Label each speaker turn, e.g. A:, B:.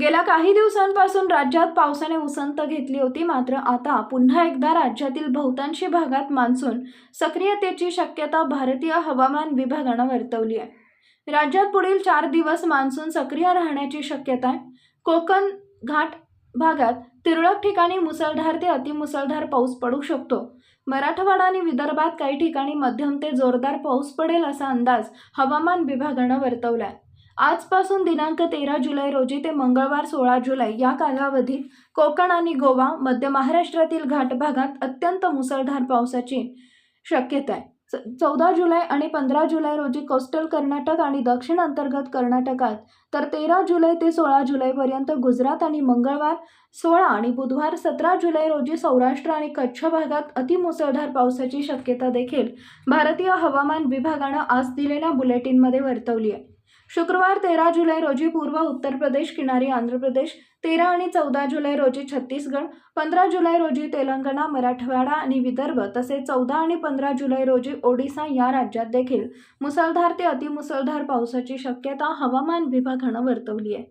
A: गेल्या काही दिवसांपासून राज्यात पावसाने उसंत घेतली होती मात्र आता पुन्हा एकदा राज्यातील बहुतांशी भागात मान्सून सक्रियतेची शक्यता भारतीय हवामान विभागानं वर्तवली आहे. राज्यात पुढील चार दिवस मान्सून सक्रिय राहण्याची शक्यता आहे. कोकण घाट भागात तुरळक ठिकाणी मुसळधार ते अतिमुसळधार पाऊस पडू शकतो. मराठवाडा आणि विदर्भात काही ठिकाणी मध्यम ते जोरदार पाऊस पडेल असा अंदाज हवामान विभागानं वर्तवला आहे. आजपासून दिनांक तेरा जुलै रोजी ते मंगळवार सोळा जुलै या कालावधीत कोकण आणि गोवा मध्य महाराष्ट्रातील घाट भागात अत्यंत मुसळधार पावसाची शक्यता आहे. चौदा जुलै आणि पंधरा जुलै रोजी कोस्टल कर्नाटक आणि दक्षिण अंतर्गत कर्नाटकात तर तेरा जुलै ते सोळा जुलैपर्यंत गुजरात आणि मंगळवार सोळा आणि बुधवार सतरा जुलै रोजी सौराष्ट्र आणि कच्छ भागात अतिमुसळधार पावसाची शक्यता देखील भारतीय हवामान विभागानं आज दिलेल्या बुलेटिनमध्ये वर्तवली आहे. शुक्रवार तेरा जुलै रोजी पूर्व उत्तर प्रदेश किनारी आंध्र प्रदेश तेरा आणि चौदा जुलै रोजी छत्तीसगड पंधरा जुलै रोजी तेलंगणा मराठवाडा आणि विदर्भ तसेच चौदा आणि पंधरा जुलै रोजी ओडिसा या राज्यात देखील मुसळधार ते अतिमुसळधार पावसाची शक्यता हवामान विभागानं वर्तवली आहे.